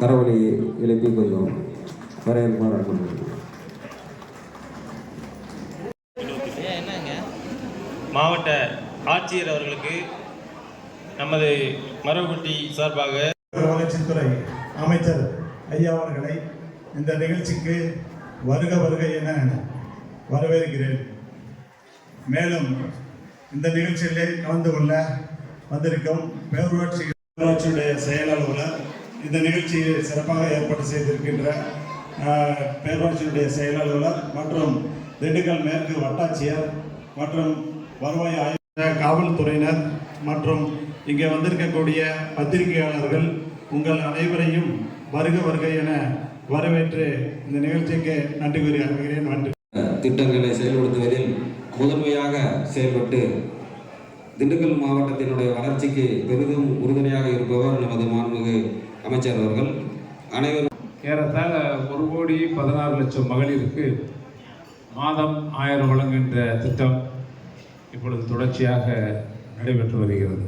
கரவொலி எழுப்பி கொஞ்சம் பண்ணுங்க மாவட்ட ஆட்சியர் அவர்களுக்கு நமது மரபுட்டி சார்பாக வளர்ச்சித்துறை அமைச்சர் ஐயா அவர்களை இந்த நிகழ்ச்சிக்கு வருக வருக என வரவேற்கிறேன். மேலும் இந்த நிகழ்ச்சியிலே கலந்து கொள்ள வந்திருக்கும் பேரூராட்சி பேரூராட்சியுடைய செயல் அலுவலர் இந்த நிகழ்ச்சியை சிறப்பாக ஏற்பாடு செய்திருக்கின்ற ஆஹ், செயலாளர் மற்றும் திண்டுக்கல் மேற்கு வட்டாட்சியர் மற்றும் வருவாய் ஆய்வு காவல்துறையினர் மற்றும் இங்கே வந்திருக்கக்கூடிய பத்திரிகையாளர்கள் உங்கள் அனைவரையும் வருக வருக என வரவேற்று இந்த நிகழ்ச்சிக்கு நன்றி கூறி அறிவிக்கிறேன் நன்றி. திட்டங்களை செயல்படுத்துவதில் முதன்மையாக செயல்பட்டு திண்டுக்கல் மாவட்டத்தினுடைய வளர்ச்சிக்கு பெரிதும் உறுதுணையாக இருப்பவர் நமது மாண்புமிகு அமைச்சர் அவர்கள் அனைவரும் ஏறத்தாழ ஒரு கோடி பதினாறு லட்சம் மகளிருக்கு மாதம் ஆயிரம் வழங்குகின்ற திட்டம் இப்பொழுது தொடர்ச்சியாக நடைபெற்று வருகிறது.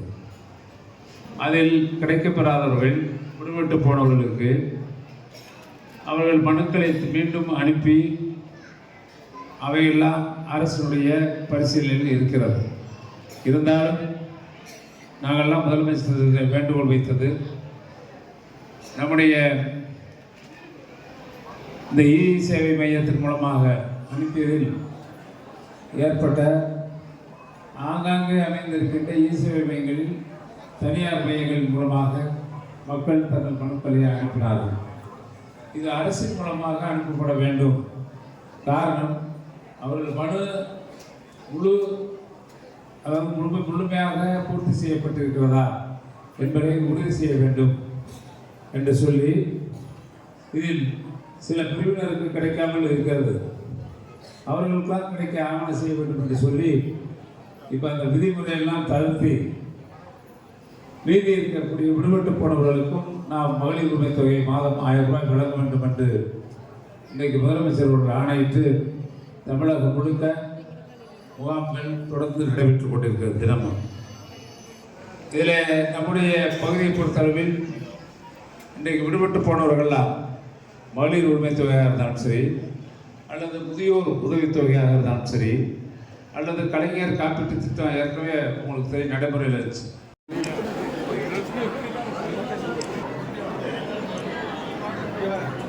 அதில் கிடைக்கப்பெறாதவர்கள் விடுபட்டு போனவர்களுக்கு அவர்கள் மனுக்களை மீண்டும் அனுப்பி அவையெல்லாம் அரசினுடைய பரிசீலனையில் இருக்கிறது. இருந்தாலும் நாங்கள்லாம் முதலமைச்சர் வேண்டுகோள் வைத்தது நம்முடைய இந்த இ சேவை மையத்தின் மூலமாக அனுப்பியதில் ஏற்பட்ட ஆங்காங்கே அமைந்திருக்கின்ற இ சேவை மையங்களில் தனியார் மையங்கள் மூலமாக மக்கள் தங்கள் மனுக்களை அனுப்பினார்கள். இது அரசின் மூலமாக அனுப்பப்பட வேண்டும். காரணம் அவர்கள் மனு முழு அதாவது முழுமை முழுமையாக பூர்த்தி செய்யப்பட்டிருக்கிறதா என்பதை உறுதி செய்ய வேண்டும். என்று சொல்லி இதில் சில பிரிவினருக்கு கிடைக்காமல் இருக்கிறது. அவர்களுக்கெல்லாம் கிடைக்க ஆவணம் செய்ய வேண்டும் என்று சொல்லி இப்போ அந்த விதிமுறையெல்லாம் தளர்த்தி மீதி இருக்கக்கூடிய விடுபட்டு போனவர்களுக்கும் நாம் மகளிர் உரிமை தொகை மாதம் ஆயிரம் ரூபாய் வழங்க வேண்டும் என்று இன்றைக்கு முதலமைச்சர் அவர்கள் ஆணையிட்டு தமிழகம் முழுக்க முகாம்கள் தொடர்ந்து நடைபெற்றுக் கொண்டிருக்கிறது தினமும். இதில் நம்முடைய பகுதியை பொறுத்தளவில் இன்றைக்கு விடுபட்டு போனவர்கள்லாம் மகளிர் உரிமை தொகையாக இருந்தாலும் சரி அல்லது முதியோர் உதவித்தொகையாக இருந்தாலும் சரி அல்லது கலைஞர் காப்பீட்டு திட்டம் ஏற்கனவே உங்களுக்கு தெரியும் நடைமுறையில் இருந்துச்சு Yeah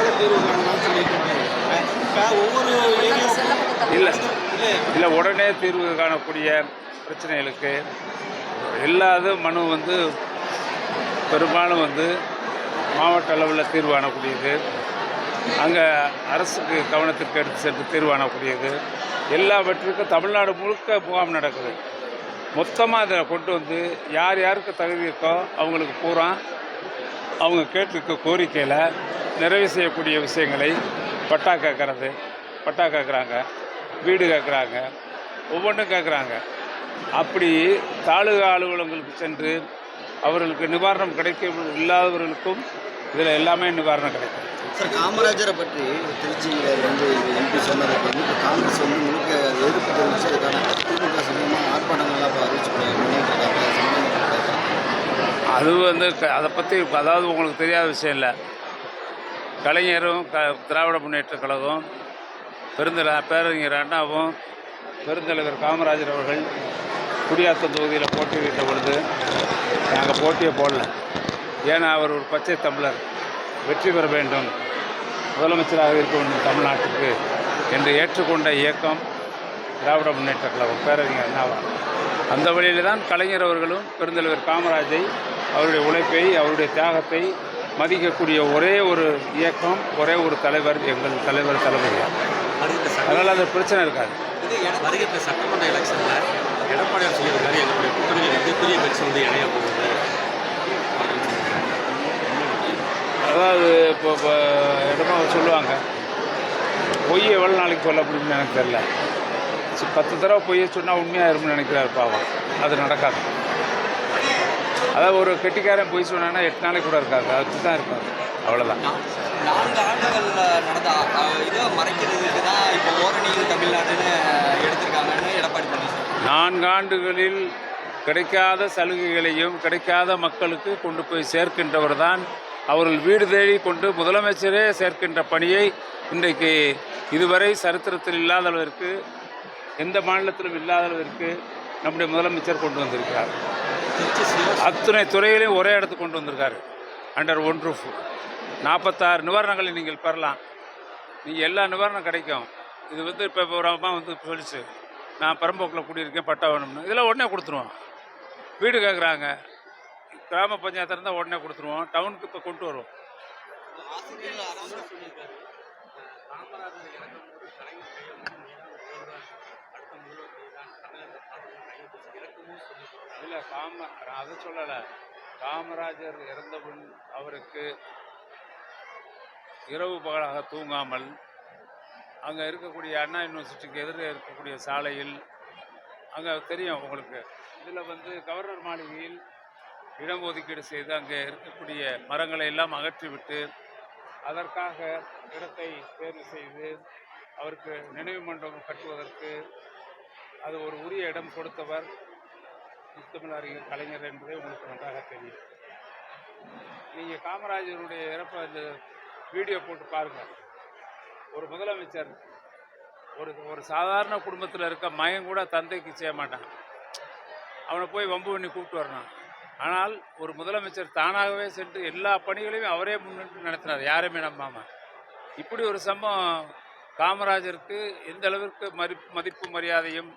நாள் தீர்வு காணலாம்னு சொல்லியிருக்காங்க இப்போ ஒவ்வொரு ஏரியாவுக்கும் இல்லை உடனே தீர்வு காணக்கூடிய பிரச்சனைகளுக்கு இல்லாத மனு வந்து பெரும்பாலும் வந்து மாவட்ட அளவில் தீர்வு காணக்கூடியது. அங்கே அரசுக்கு கவனத்திற்கு எடுத்து சென்று தீர்வானக்கூடியது எல்லாவற்றிற்கும் எல்லாவற்றுக்கும் தமிழ்நாடு முழுக்க முகாம் நடக்குது. மொத்தமாக அதில் கொண்டு வந்து யார் யாருக்கு தகுதி இருக்கோ அவங்களுக்கு பூரா அவங்க கேட்டிருக்க கோரிக்கையில் நிறைவு செய்யக்கூடிய விஷயங்களை பட்டா கேட்கறது பட்டா கேட்குறாங்க. வீடு கேட்குறாங்க ஒவ்வொன்றும் கேட்குறாங்க அப்படி தாலுகா அலுவலகங்களுக்கு சென்று அவர்களுக்கு நிவாரணம் கிடைக்க இல்லாதவர்களுக்கும் இதில் எல்லாமே நிவாரணம் கிடைக்கும். சார் காமராஜரை பற்றி திருச்சியில் வந்து எம்பி சொன்னதை பற்றி இப்போ காங்கிரஸ் வந்து முழுக்க எதிர்ப்பு தெரிவித்து அதுக்கான திமுக சம்பந்தமாக ஆர்ப்பாட்டங்கள்லாம் அறிவிச்சுக்கிறாங்க அது வந்து அதை பற்றி இப்போ அதாவது உங்களுக்கு தெரியாத விஷயம் இல்லை. கலைஞரும் க திராவிட முன்னேற்ற கழகம் பெருந்தல பேரறிஞர் அண்ணாவும் பெருந்தலைவர் காமராஜர் அவர்கள் குடியாத்தம் தொகுதியில் போட்டியிட்ட பொழுது நாங்கள் போட்டியை போடல. ஏன்னா அவர் ஒரு பச்சை தமிழர். வெற்றி பெற வேண்டும். முதலமைச்சராக இருக்க வேண்டும் தமிழ்நாட்டுக்கு என்று ஏற்றுக்கொண்ட இயக்கம் திராவிட முன்னேற்ற கழகம் பேரறிஞர் அண்ணாவார் அந்த வழியில் தான் கலைஞர் அவர்களும் பெருந்தலைவர் காமராஜை அவருடைய உழைப்பை அவருடைய தியாகத்தை மதிக்கக்கூடிய ஒரே ஒரு இயக்கம் ஒரே ஒரு தலைவர் எங்கள் தலைவர் தளபதியார் அதனால் அது பிரச்சனை இருக்காது. இது வருகிற சட்டமன்ற எலெக்ஷன்ல எடப்பாடியார் சொல்லியிருக்காரு எங்களுடைய கூட்டணியில் மிகப்பெரிய கட்சி வந்து இணைய போகுது. அதாவது இப்போ இப்போ இடமா சொல்லுவாங்க. பொய் எவ்வளோ நாளைக்கு சொல்ல முடியும்னு எனக்கு தெரியல. சி- பத்து தடவை பொய்யை சொன்னால் உண்மையாயிரும்னு நினைக்கிறார் பாவம். அது நடக்காது. அதாவது ஒரு கெட்டிக்காரன் பொய் சொன்னான்னா எட்டு நாளைக்கு கூட இருக்காது. அதுக்கு தான் இருக்காது. அவ்வளோதான் நான்கு ஆண்டுகள்ல நடந்த இதை மறைக்கிறதுக்கு தான் இப்போ ஓரணியில் தமிழ்நாடுன்னு எடுத்திருக்காங்கன்னு எடப்பாடி பழனிசாமி. நான்காண்டுகளில் கிடைக்காத சலுகைகளையும் கிடைக்காத மக்களுக்கு கொண்டு போய் சேர்க்கின்றவர் தான் அவர்கள் வீடு தேடி கொண்டு முதலமைச்சரே சேர்க்கின்ற பணியை இன்றைக்கு இதுவரை சரித்திரத்தில் இல்லாத அளவிற்கு எந்த மாநிலத்திலும் இல்லாத அளவிற்கு நம்முடைய முதலமைச்சர் கொண்டு வந்திருக்கிறார். அத்தனை துறைகளையும் ஒரே இடத்துக்கு கொண்டு வந்திருக்காரு. அண்டர் ஒன் ரூஃப் நாற்பத்தாறு நிவாரணங்களை நீங்கள் பெறலாம். நீங்கள் எல்லா நிவாரணம் கிடைக்கும். இது வந்து இப்போ ஒரு அம்மா வந்து சொல்லிச்சு நான் பெரம்போக்கில் குடியிருக்கேன் பட்டா வேணும்னு. இதெல்லாம் உடனே கொடுத்துருவோம். வீடு கேட்குறாங்க கிராம பஞ்சாயத்து இருந்தால் உடனே கொடுத்துருவோம். டவுனுக்கு இப்போ கொண்டு வருவோம். காமராஜர் இல்லை காம நான் அதை சொல்லலை. காமராஜர் இறந்தவன் அவருக்கு இரவு பகலாக தூங்காமல் அங்கே இருக்கக்கூடிய அண்ணா யூனிவர்சிட்டிக்கு எதிரே இருக்கக்கூடிய சாலையில் அங்கே தெரியும் உங்களுக்கு. இதில் வந்து கவர்னர் மாளிகையில் இடம் ஒதுக்கீடு செய்து அங்கே இருக்கக்கூடிய மரங்களை எல்லாம் அகற்றிவிட்டு அதற்காக இடத்தை தேர்வு செய்து அவருக்கு நினைவு மண்டபம் கட்டுவதற்கு அது ஒரு உரிய இடம் கொடுத்தவர் முத்தமிழ் அறிஞர் கலைஞர் என்பதே உங்களுக்கு நன்றாக தெரியும். நீங்கள் காமராஜருடைய இறப்பு வீடியோ போட்டு பாருங்கள் ஒரு முதலமைச்சர் ஒரு ஒரு சாதாரண குடும்பத்தில் இருக்க மகன் கூட தந்தைக்கு செய்ய மாட்டான். அவனை போய் வம்பு பண்ணி கூப்பிட்டு வரணும். ஆனால் ஒரு முதலமைச்சர் தானாகவே சென்று எல்லா பணிகளையும் அவரே முன்னிட்டு நடத்தினார் யாரையுமே நம்பாம. இப்படி ஒரு சம்பவம் காமராஜருக்கு எந்த அளவிற்கு மதி மதிப்பு மரியாதையும்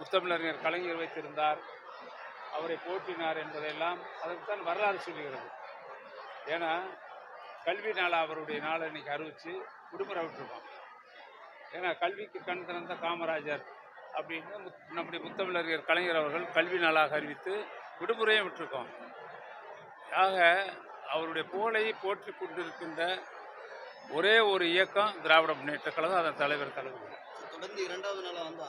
முத்தமிழறிஞர் கலைஞர் வைத்திருந்தார் அவரை போற்றினார் என்பதையெல்லாம் அதற்குத்தான் வரலாறு சொல்லுகிறது. ஏன்னா கல்வி நாளாக அவருடைய நாளை இன்னைக்கு அறிவித்து விடுமுறை விட்டுருக்கோம். ஏன்னா கல்விக்கு கண் திறந்த காமராஜர் அப்படின்னு முத்- நம்முடைய முத்தமிழறிஞர் கலைஞர் அவர்கள் கல்வி நாளாக அறிவித்து விடுமுறையும் விட்டுருக்கோம். ஆக அவருடைய புகழை போற்றி கொண்டிருக்கின்ற ஒரே ஒரு இயக்கம் திராவிட முன்னேற்ற கழகம் அதன் தலைவர் தலைவர். தொடர்ந்து இரண்டாவது நாளாக வந்தார்